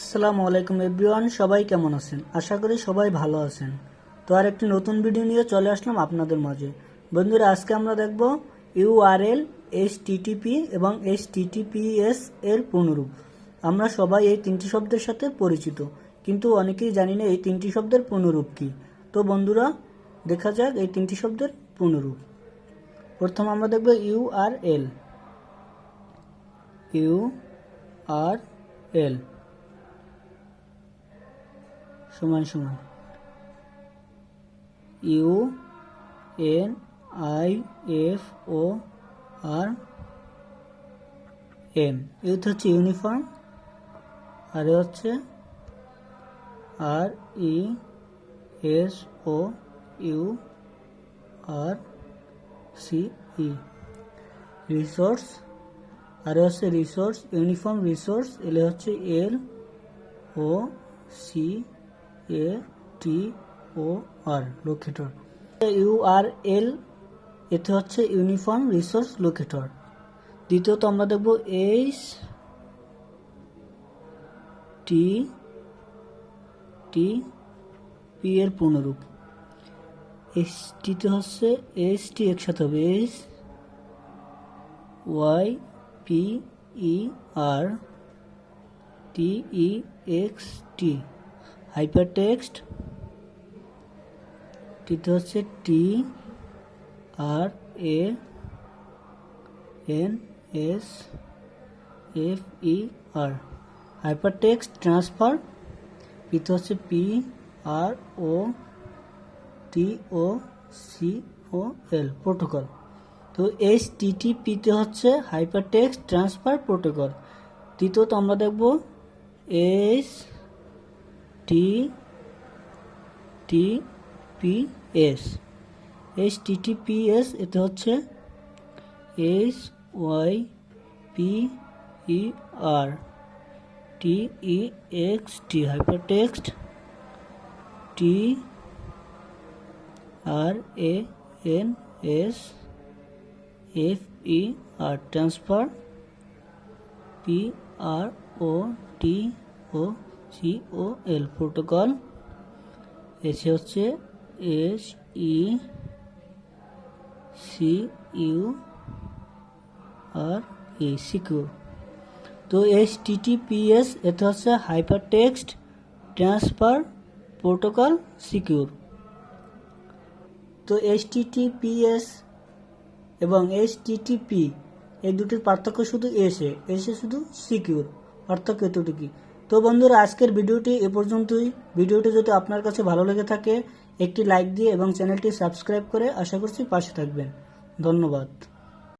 আসসালামু আলাইকুম এভরিওয়ান, সবাই কেমন আছেন? আশা করি সবাই ভালো আছেন। তো আর একটি নতুন ভিডিও নিয়ে চলে আসলাম আপনাদের মাঝে। বন্ধুরা, আজকে আমরা দেখব ইউআরএল এইচ টিটিপি এবং এইচ টিটিপিএস এর পুনরূপ আমরা সবাই এই তিনটি শব্দের সাথে পরিচিত, কিন্তু অনেকেই জানি না এই তিনটি শব্দের পুনরূপ কি। তো বন্ধুরা, দেখা যাক এই তিনটি শব্দের পুনরূপ প্রথম আমরা দেখব ইউআরএল ইউ আর এল। সমান সমান। U, N, I, F, O, R, M. Youth হচ্ছে ইউনিফর্ম। আর এ হচ্ছে R, E, S, O, U, R, C, E. Resource. R হচ্ছে রিসোর্স, ইউনিফর্ম রিসোর্স। এলে হচ্ছে L, O, C A T O R locator U R L এতে হচ্ছে uniform resource locator দ্বিতীয়ত আমরা দেখব এইচ টি টি পি এর পূর্ণরূপ। এইচ টিতে হচ্ছে এইচ টি একসাথে হবে। H Y P E R T E X T hyper text টিতে হচ্ছে T R A N S F E R hyper text transfer পিতে হচ্ছে P R O T O C O L protocol তো H টিটিপিতে হচ্ছে hyper text transfer protocol. তৃতীয়ত আমরা দেখব H T T P S H T T P S এতে হচ্ছে H Y P E R T E X T hyper text T R A N S F E R transfer P R O T O O L protocol. এসে হচ্ছে S E C U R E secure তো H TTPS এতে হচ্ছে hyper text transfer protocol secure তো H TTPS এবং H TTP এই দুটির পার্থক্য শুধু এসে এসে শুধু সিকিউর পার্থক্য এতটুকুই। তো বন্ধুরা, আজকের ভিডিওটি এ পর্যন্তই। ভিডিওটি যদি আপনার কাছে ভালো লেগে থাকে, একটি লাইক দিয়ে এবং চ্যানেলটি সাবস্ক্রাইব করে আশা করছি পাশে থাকবেন। ধন্যবাদ।